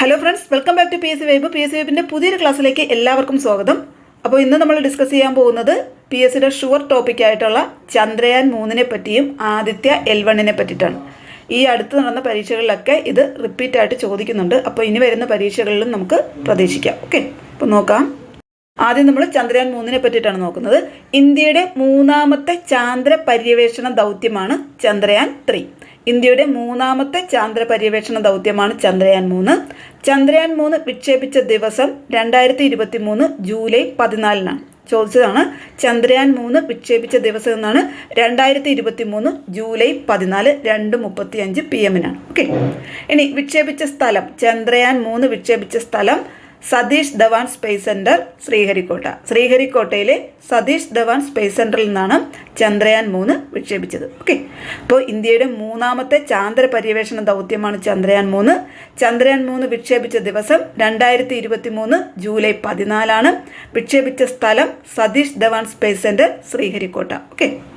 Hello friends welcome back to P S vibe P S വൈബിന്റെ പുതിയൊരു ക്ലാസ്സിലേക്ക് എല്ലാവർക്കും സ്വാഗതം. അപ്പോൾ ഇന്ന് നമ്മൾ ഡിസ്കസ് ചെയ്യാൻ പോകുന്നത് പി എസ് സിയുടെ ഷുവർ ടോപ്പിക്കായിട്ടുള്ള ചന്ദ്രയാൻ മൂന്നിനെ പറ്റിയും ആദിത്യ എൽ വണ്ണിനെ പറ്റിയിട്ടാണ്. ഈ അടുത്ത് നടന്ന പരീക്ഷകളിലൊക്കെ ഇത് റിപ്പീറ്റ് ആയിട്ട് ചോദിക്കുന്നുണ്ട്. അപ്പോൾ ഇനി വരുന്ന പരീക്ഷകളിലും നമുക്ക് പ്രതീക്ഷിക്കാം. ഓക്കെ അപ്പോൾ നോക്കാം. ആദ്യം നമ്മൾ ചന്ദ്രയാൻ മൂന്നിനെ പറ്റിയിട്ടാണ് നോക്കുന്നത്. ഇന്ത്യയുടെ മൂന്നാമത്തെ ചാന്ദ്ര പര്യവേഷണ ദൗത്യമാണ് ചന്ദ്രയാൻ ത്രീ ഇന്ത്യയുടെ മൂന്നാമത്തെ ചാന്ദ്ര പര്യവേഷണ ദൗത്യമാണ് ചന്ദ്രയാൻ മൂന്ന്. ചന്ദ്രയാൻ മൂന്ന് വിക്ഷേപിച്ച ദിവസം രണ്ടായിരത്തി ഇരുപത്തി മൂന്ന് ജൂലൈ പതിനാലിനാണ്. ചോദിച്ചതാണ് ചന്ദ്രയാൻ മൂന്ന് വിക്ഷേപിച്ച ദിവസം എന്നാണ് രണ്ടായിരത്തി ഇരുപത്തി മൂന്ന് ജൂലൈ പതിനാല് രണ്ട് മുപ്പത്തി അഞ്ച് പി എമ്മിനാണ്. ഓക്കെ. ഇനി വിക്ഷേപിച്ച സ്ഥലം ചന്ദ്രയാൻ മൂന്ന് വിക്ഷേപിച്ച സ്ഥലം സതീഷ് ധവാൻ സ്പേസ് സെന്റർ ശ്രീഹരിക്കോട്ട. ശ്രീഹരിക്കോട്ടയിലെ സതീഷ് ധവാൻ സ്പേസ് സെന്ററിൽ നിന്നാണ് ചന്ദ്രയാൻ മൂന്ന് വിക്ഷേപിച്ചത്. ഓക്കെ. അപ്പോൾ ഇന്ത്യയുടെ മൂന്നാമത്തെ ചാന്ദ്ര പര്യവേഷണ ദൗത്യമാണ് ചന്ദ്രയാൻ മൂന്ന്. ചന്ദ്രയാൻ മൂന്ന് വിക്ഷേപിച്ച ദിവസം രണ്ടായിരത്തി ഇരുപത്തി മൂന്ന് ജൂലൈ പതിനാലാണ് വിക്ഷേപിച്ച സ്ഥലം Satish Dhawan space centre Sriharikota. Okay.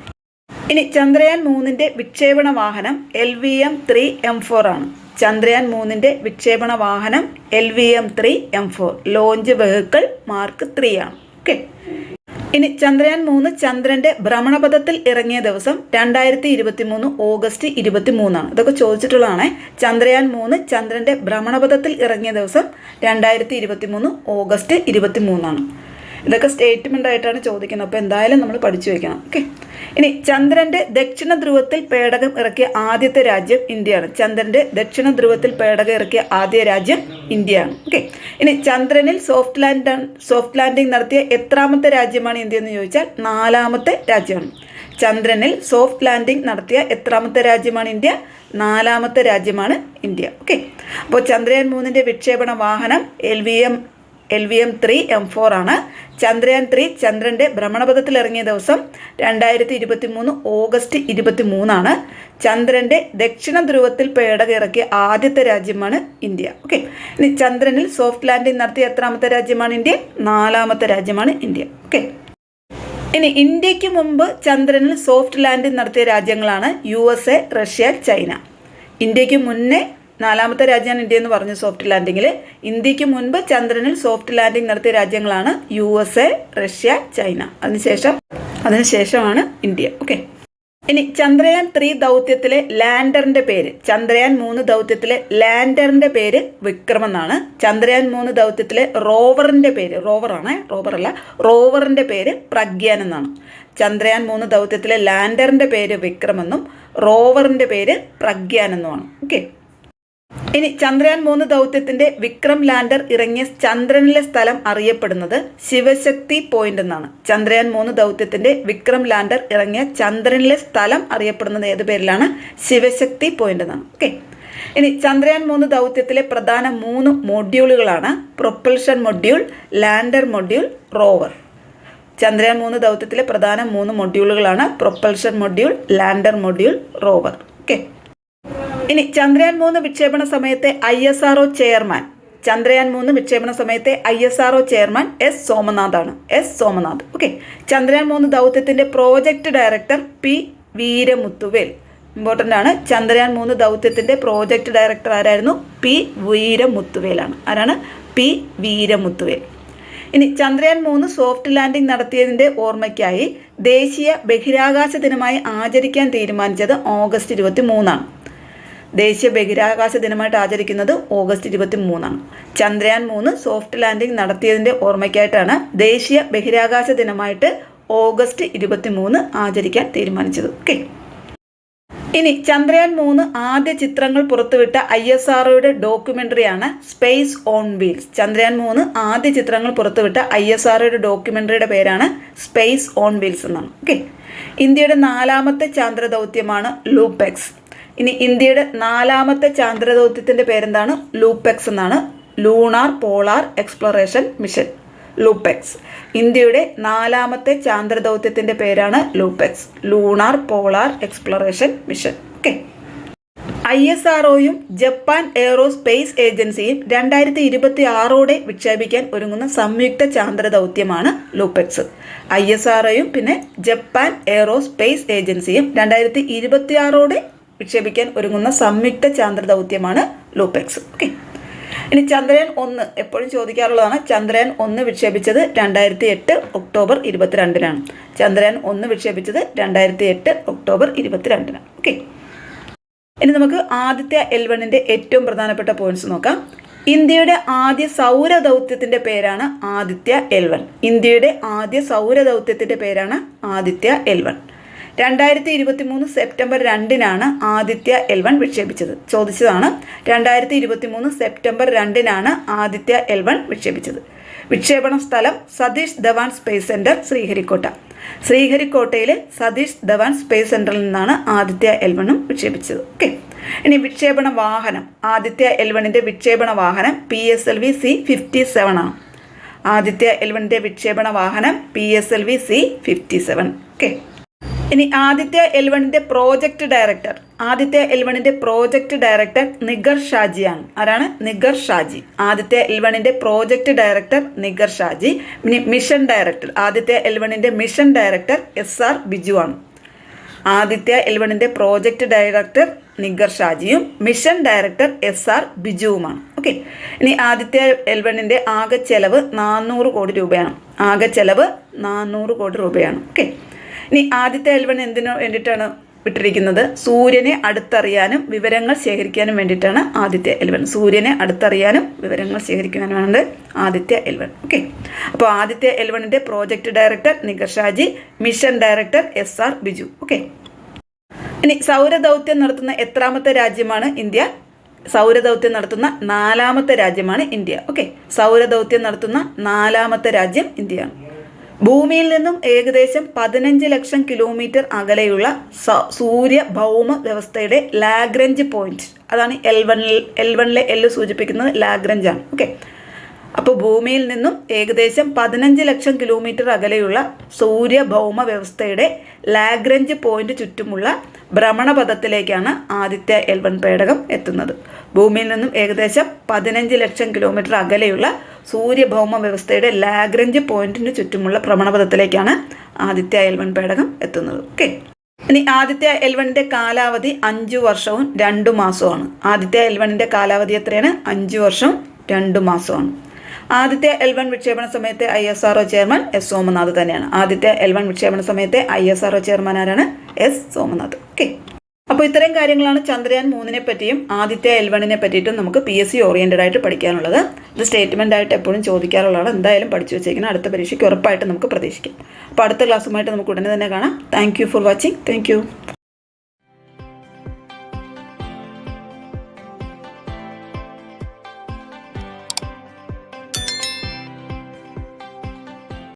ഇനി ചന്ദ്രയാൻ മൂന്നിന്റെ വിക്ഷേപണ വാഹനം L V M three M four ആണ്. ചന്ദ്രയാൻ മൂന്നിന്റെ വിക്ഷേപണ വാഹനം L V M three M four. Launch vehicle mark three ആണ്. ഓക്കെ. ഇനി ചന്ദ്രയാൻ മൂന്ന് ചന്ദ്രന്റെ ഭ്രമണപഥത്തിൽ ഇറങ്ങിയ ദിവസം രണ്ടായിരത്തി ഇരുപത്തി മൂന്ന് ഓഗസ്റ്റ് ഇരുപത്തി മൂന്നാണ് ഇതൊക്കെ ചോദിച്ചിട്ടുള്ളതാണ്. ചന്ദ്രയാൻ മൂന്ന് ചന്ദ്രന്റെ ഭ്രമണപഥത്തിൽ ഇറങ്ങിയ ദിവസം രണ്ടായിരത്തി ഇരുപത്തി മൂന്ന് ഓഗസ്റ്റ് ഇരുപത്തി മൂന്നാണ് ഇതൊക്കെ സ്റ്റേറ്റ്മെന്റ് ആയിട്ടാണ് ചോദിക്കുന്നത്. അപ്പോൾ എന്തായാലും നമ്മൾ പഠിച്ചു വയ്ക്കണം ഓക്കെ ഇനി ചന്ദ്രന്റെ ദക്ഷിണ ധ്രുവത്തിൽ പേടകം ഇറക്കിയ ആദ്യത്തെ രാജ്യം ഇന്ത്യയാണ്. ചന്ദ്രന്റെ ദക്ഷിണ ധ്രുവത്തിൽ പേടകം ഇറക്കിയ ആദ്യ രാജ്യം ഇന്ത്യയാണ്. ഓക്കെ ഇനി ചന്ദ്രനിൽ സോഫ്റ്റ് ലാൻഡ് സോഫ്റ്റ് ലാൻഡിംഗ് നടത്തിയ എത്രാമത്തെ രാജ്യമാണ് ഇന്ത്യ എന്ന് ചോദിച്ചാൽ നാലാമത്തെ രാജ്യമാണ്. ചന്ദ്രനിൽ സോഫ്റ്റ് ലാൻഡിംഗ് നടത്തിയ എത്രാമത്തെ രാജ്യമാണ് ഇന്ത്യ? നാലാമത്തെ രാജ്യമാണ് ഇന്ത്യ. ഓക്കെ അപ്പോൾ ചന്ദ്രയാൻ മൂന്നിന്റെ വിക്ഷേപണ വാഹനം L V M L V M three M four ആണ്. ചന്ദ്രയാൻ ത്രീ ചന്ദ്രന്റെ ഭ്രമണപഥത്തിൽ ഇറങ്ങിയ ദിവസം രണ്ടായിരത്തി ഇരുപത്തി മൂന്ന് ഓഗസ്റ്റ് ഇരുപത്തി മൂന്നാണ് ചന്ദ്രന്റെ ദക്ഷിണ ധ്രുവത്തിൽ പേടകം ഇറക്കിയ ആദ്യത്തെ രാജ്യമാണ് ഇന്ത്യ. ഓക്കെ. ഇനി ചന്ദ്രനിൽ സോഫ്റ്റ് ലാൻഡിംഗ് നടത്തിയ എത്രാമത്തെ രാജ്യമാണ് ഇന്ത്യ? നാലാമത്തെ രാജ്യമാണ് ഇന്ത്യ. ഓക്കെ. ഇനി ഇന്ത്യയ്ക്ക് മുമ്പ് ചന്ദ്രനിൽ സോഫ്റ്റ് ലാൻഡിംഗ് നടത്തിയ രാജ്യങ്ങളാണ് യു റഷ്യ ചൈന. ഇന്ത്യയ്ക്ക് മുന്നേ നാലാമത്തെ രാജ്യമാണ് ഇന്ത്യ എന്ന് പറഞ്ഞു സോഫ്റ്റ് ലാൻഡിങ്ങിൽ ഇന്ത്യയ്ക്ക് മുൻപ് ചന്ദ്രനിൽ സോഫ്റ്റ് ലാൻഡിംഗ് നടത്തിയ രാജ്യങ്ങളാണ് U S A Russia China. അതിനുശേഷം അതിനുശേഷമാണ് ഇന്ത്യ. ഓക്കെ ഇനി ചന്ദ്രയാൻ ത്രീ ദൗത്യത്തിലെ ലാൻഡറിന്റെ പേര്. ചന്ദ്രയാൻ മൂന്ന് ദൗത്യത്തിലെ ലാൻഡറിന്റെ പേര് വിക്രം എന്നാണ്. ചന്ദ്രയാൻ മൂന്ന് ദൗത്യത്തിലെ റോവറിന്റെ പേര്. റോവറാണ് റോവർ അല്ല. റോവറിന്റെ പേര് പ്രഗ്യാൻ എന്നാണ്. ചന്ദ്രയാൻ മൂന്ന് ദൗത്യത്തിലെ ലാൻഡറിന്റെ പേര് വിക്രം എന്നും റോവറിന്റെ പേര് പ്രഗ്യാൻ എന്നുമാണ്. ഓക്കെ ഇനി ചന്ദ്രയാൻ മൂന്ന് ദൗത്യത്തിന്റെ വിക്രം ലാൻഡർ ഇറങ്ങിയ ചന്ദ്രനിലെ സ്ഥലം അറിയപ്പെടുന്നത് ശിവശക്തി പോയിന്റ് എന്നാണ്. ചന്ദ്രയാൻ മൂന്ന് ദൗത്യത്തിന്റെ വിക്രം ലാൻഡർ ഇറങ്ങിയ ചന്ദ്രനിലെ സ്ഥലം അറിയപ്പെടുന്നത് ഏത് പേരിലാണ്? ശിവശക്തി പോയിന്റ് എന്നാണ്. ഓക്കെ ഇനി ചന്ദ്രയാൻ മൂന്ന് ദൗത്യത്തിലെ പ്രധാന മൂന്ന് മൊഡ്യൂളുകളാണ്. Propulsion module lander module rover Chandrayaan മൂന്ന് ദൗത്യത്തിലെ പ്രധാന മൂന്ന് മൊഡ്യൂളുകളാണ്. Propulsion module lander module rover okay ഇനി ചന്ദ്രയാൻ മൂന്ന് വിക്ഷേപണ സമയത്തെ I S R chairman. Chandrayaan മൂന്ന് വിക്ഷേപണ സമയത്തെ I S R chairman S സോമനാഥാണ്. S Somanath. Okay. Chandrayaan മൂന്ന് ദൗത്യത്തിന്റെ പ്രോജക്റ്റ് ഡയറക്ടർ പി വീരമുത്തുവേൽ. ഇമ്പോർട്ടന്റ് ആണ്. ചന്ദ്രയാൻ മൂന്ന് ദൗത്യത്തിന്റെ പ്രോജക്റ്റ് ഡയറക്ടർ ആരായിരുന്നു? പി വീരമുത്തുവേലാണ്. ആരാണ്? പി വീരമുത്തുവേൽ. ഇനി ചന്ദ്രയാൻ മൂന്ന് സോഫ്റ്റ് ലാൻഡിംഗ് നടത്തിയതിന്റെ ഓർമ്മയ്ക്കായി ദേശീയ ബഹിരാകാശ ദിനമായി ആചരിക്കാൻ തീരുമാനിച്ചത് ഓഗസ്റ്റ് ഇരുപത്തി മൂന്നാണ് ദേശീയ ബഹിരാകാശ ദിനമായിട്ട് ആചരിക്കുന്നത് ഓഗസ്റ്റ് ഇരുപത്തി മൂന്നാണ് ചന്ദ്രയാൻ മൂന്ന് സോഫ്റ്റ് ലാൻഡിംഗ് നടത്തിയതിന്റെ ഓർമ്മയ്ക്കായിട്ടാണ് ദേശീയ ബഹിരാകാശ ദിനമായിട്ട് ഓഗസ്റ്റ് ഇരുപത്തി മൂന്ന് ആചരിക്കാൻ തീരുമാനിച്ചത്. ഓക്കെ ഇനി ചന്ദ്രയാൻ മൂന്ന് ആദ്യ ചിത്രങ്ങൾ പുറത്തുവിട്ട ഐ എസ് ആർഒയുടെ ഡോക്യുമെന്ററിയാണ് സ്പേസ് ഓൺ വീൽസ്. ചന്ദ്രയാൻ മൂന്ന് ആദ്യ ചിത്രങ്ങൾ പുറത്തുവിട്ട ഐ എസ് ആർഒയുടെ ഡോക്യുമെന്ററിയുടെ പേരാണ് സ്പേസ് ഓൺ വീൽസ് എന്നാണ്. ഓക്കെ ഇന്ത്യയുടെ നാലാമത്തെ ചാന്ദ്ര ദൗത്യമാണ് ഇനി ഇന്ത്യയുടെ നാലാമത്തെ ചാന്ദ്രദൗത്യത്തിന്റെ പേരെന്താണ്? ലൂപ്പെക്സ് എന്നാണ്. Lunar polar exploration mission. LUPEX. ഇന്ത്യയുടെ നാലാമത്തെ ചാന്ദ്രദൗത്യത്തിന്റെ പേരാണ് LUPEX. Lunar polar exploration mission. Okay. I S ആർഒയും Japan aerospace ഏജൻസിയും രണ്ടായിരത്തി ഇരുപത്തി ആറോടെ വിക്ഷേപിക്കാൻ ഒരുങ്ങുന്ന സംയുക്ത ചാന്ദ്രദൗത്യമാണ് ലൂപ്പെക്സ്. ഐ എസ് ആർഒയും പിന്നെ ജപ്പാൻ എയറോസ്പേസ് ഏജൻസിയും രണ്ടായിരത്തി ഇരുപത്തി ആറോടെ വിക്ഷേപിക്കാൻ ഒരുങ്ങുന്ന സംയുക്ത ചാന്ദ്ര ദൗത്യമാണ് ലൂപെക്സ്. ഓക്കെ ഇനി ചന്ദ്രയാൻ ഒന്ന് എപ്പോഴും ചോദിക്കാറുള്ളതാണ്. ചന്ദ്രയാൻ ഒന്ന് വിക്ഷേപിച്ചത് രണ്ടായിരത്തി എട്ട് ഒക്ടോബർ ഇരുപത്തിരണ്ടിനാണ്. ചന്ദ്രയാൻ ഒന്ന് വിക്ഷേപിച്ചത് രണ്ടായിരത്തി എട്ട് ഒക്ടോബർ ഇരുപത്തിരണ്ടിനാണ്. ഓക്കെ ഇനി നമുക്ക് ആദ്യത്തെ എൽ വണ്ണിന്റെ ഏറ്റവും പ്രധാനപ്പെട്ട പോയിന്റ്സ് നോക്കാം. ഇന്ത്യയുടെ ആദ്യ സൗര ദൗത്യത്തിന്റെ പേരാണ് ആദിത്യ എൽ വൺ ഇന്ത്യയുടെ ആദ്യ സൗര ദൗത്യത്തിന്റെ പേരാണ് ആദിത്യ എൽ വൺ രണ്ടായിരത്തി ഇരുപത്തി മൂന്ന് സെപ്റ്റംബർ രണ്ടിനാണ് ആദിത്യ എൽ വൺ വിക്ഷേപിച്ചത്. ചോദിച്ചതാണ് രണ്ടായിരത്തി ഇരുപത്തി മൂന്ന് സെപ്റ്റംബർ രണ്ടിനാണ് ആദിത്യ എൽ വൺ വിക്ഷേപിച്ചത്. വിക്ഷേപണ സ്ഥലം സതീഷ് ധവാൻ സ്പേസ് സെന്റർ ശ്രീഹരിക്കോട്ട. ശ്രീഹരിക്കോട്ടയിലെ സതീഷ് ധവാൻ സ്പേസ് സെന്ററിൽ നിന്നാണ് ആദിത്യ എൽ വണ്ണും വിക്ഷേപിച്ചത്. ഓക്കെ. ഇനി വിക്ഷേപണ വാഹനം. ആദിത്യ എൽ വണ്ണിന്റെ വിക്ഷേപണ വാഹനം P S L V C fifty seven ആണ്. ആദിത്യ എൽ വണ്ണിന്റെ വിക്ഷേപണ വാഹനം P S L V C fifty seven. Okay. ഇനി ആദിത്യ എൽവണിന്റെ പ്രോജക്റ്റ് ഡയറക്ടർ ആദിത്യ എൽവണിന്റെ പ്രോജക്റ്റ് ഡയറക്ടർ നിഗർ ഷാജിയാണ്. ആരാണ്? Nigar Shaji. Aditya എൽവണിന്റെ project director Nigar Shaji. Mission director Aditya എൽവണിന്റെ mission director S R Biju ആണ് ആദിത്യ എൽവണിന്റെ പ്രോജക്റ്റ് ഡയറക്ടർ നിഗർ ഷാജിയും മിഷൻ ഡയറക്ടർ എസ് ആർ ബിജുവുമാണ്. ഓക്കെ ഇനി ആദിത്യ എൽവണിന്റെ ആകെ ചെലവ് നാനൂറ് കോടി രൂപയാണ്. ആകെ ചെലവ് നാനൂറ് കോടി രൂപയാണ്. ഓക്കെ ഇനി ആദ്യത്തെ എൽവൺ എന്തിനു വേണ്ടിയിട്ടാണ് വിട്ടിരിക്കുന്നത്? സൂര്യനെ അടുത്തറിയാനും വിവരങ്ങൾ ശേഖരിക്കാനും വേണ്ടിയിട്ടാണ് ആദിത്യ എൽവൺ സൂര്യനെ അടുത്തറിയാനും വിവരങ്ങൾ ശേഖരിക്കാനുമാണ് ആദിത്യ എൽ വൺ ഓക്കെ അപ്പോൾ Aditya എൽവണിന്റെ project director Nigar Shaji mission director S R Biju. Okay ഇനി സൗരദൗത്യം നടത്തുന്ന എത്രാമത്തെ രാജ്യമാണ് ഇന്ത്യ? സൗരദൗത്യം നടത്തുന്ന നാലാമത്തെ രാജ്യമാണ് ഇന്ത്യ. ഓക്കെ സൗരദൗത്യം നടത്തുന്ന നാലാമത്തെ രാജ്യം ഇന്ത്യയാണ്. ഭൂമിയിൽ നിന്നും ഏകദേശം പതിനഞ്ച് ലക്ഷം കിലോമീറ്റർ അകലെയുള്ള സൂര്യ ഭൗമ വ്യവസ്ഥയുടെ ലാഗ്രഞ്ച് പോയിന്റ് അതാണ് എൽ വണ്ണിൽ എൽ വണ്ണിലെ എൽ സൂചിപ്പിക്കുന്നത് ലാഗ്രഞ്ച് ആണ്. ഓക്കെ അപ്പോൾ ഭൂമിയിൽ നിന്നും ഏകദേശം പതിനഞ്ച് ലക്ഷം കിലോമീറ്റർ അകലെയുള്ള സൂര്യ ഭൗമ വ്യവസ്ഥയുടെ ലാഗ്രഞ്ച് പോയിന്റ് ചുറ്റുമുള്ള ഭ്രമണപഥത്തിലേക്കാണ് ആദിത്യ എൽ വൺ പേടകം എത്തുന്നത്. ഭൂമിയിൽ നിന്നും ഏകദേശം പതിനഞ്ച് ലക്ഷം കിലോമീറ്റർ അകലെയുള്ള സൂര്യഭൗമ വ്യവസ്ഥയുടെ ലാഗ്രഞ്ച് പോയിന്റിന് ചുറ്റുമുള്ള ഭ്രമണപഥത്തിലേക്കാണ് ആദിത്യ എൽ വൺ പേടകം എത്തുന്നത്. ഓക്കെ ഇനി ആദിത്യ എൽ കാലാവധി അഞ്ചു വർഷവും രണ്ടു മാസവുമാണ്. ആദിത്യ എൽ കാലാവധി എത്രയാണ്? അഞ്ചു വർഷം രണ്ടു മാസമാണ് ആദിത്യ എൽ വൺ വിക്ഷേപണ സമയത്തെ I S R chairman S Somanath തന്നെയാണ്. ആദ്യത്തെ എൽ വൺ വിക്ഷേപണ സമയത്തെ ഐ എസ് ആർ ചെയർമാൻ ആരാണ്? എസ് സോമനാഥ്. ഓക്കെ അപ്പോൾ ഇത്തരം കാര്യങ്ങളാണ് ചന്ദ്രയാൻ മൂന്നിനെ പറ്റിയും ആദിത്യ എൽ വണ്ണിനെ പറ്റിയിട്ടും നമുക്ക് പി എസ് സി ഓറിയന്റഡ് ആയിട്ട് പഠിക്കാനുള്ളത്. ഇത് സ്റ്റേറ്റ്മെന്റ് ആയിട്ട് എപ്പോഴും ചോദിക്കാറുള്ളതാണ്. എന്തായാലും പഠിച്ചു വെച്ചേക്കണം അടുത്ത പരീക്ഷയ്ക്ക് ഉറപ്പായിട്ട് നമുക്ക് പ്രതീക്ഷിക്കാം. അപ്പോൾ അടുത്ത ക്ലാസ്സുമായിട്ട് നമുക്ക് ഉടനെ തന്നെ കാണാം. Thank for watching thank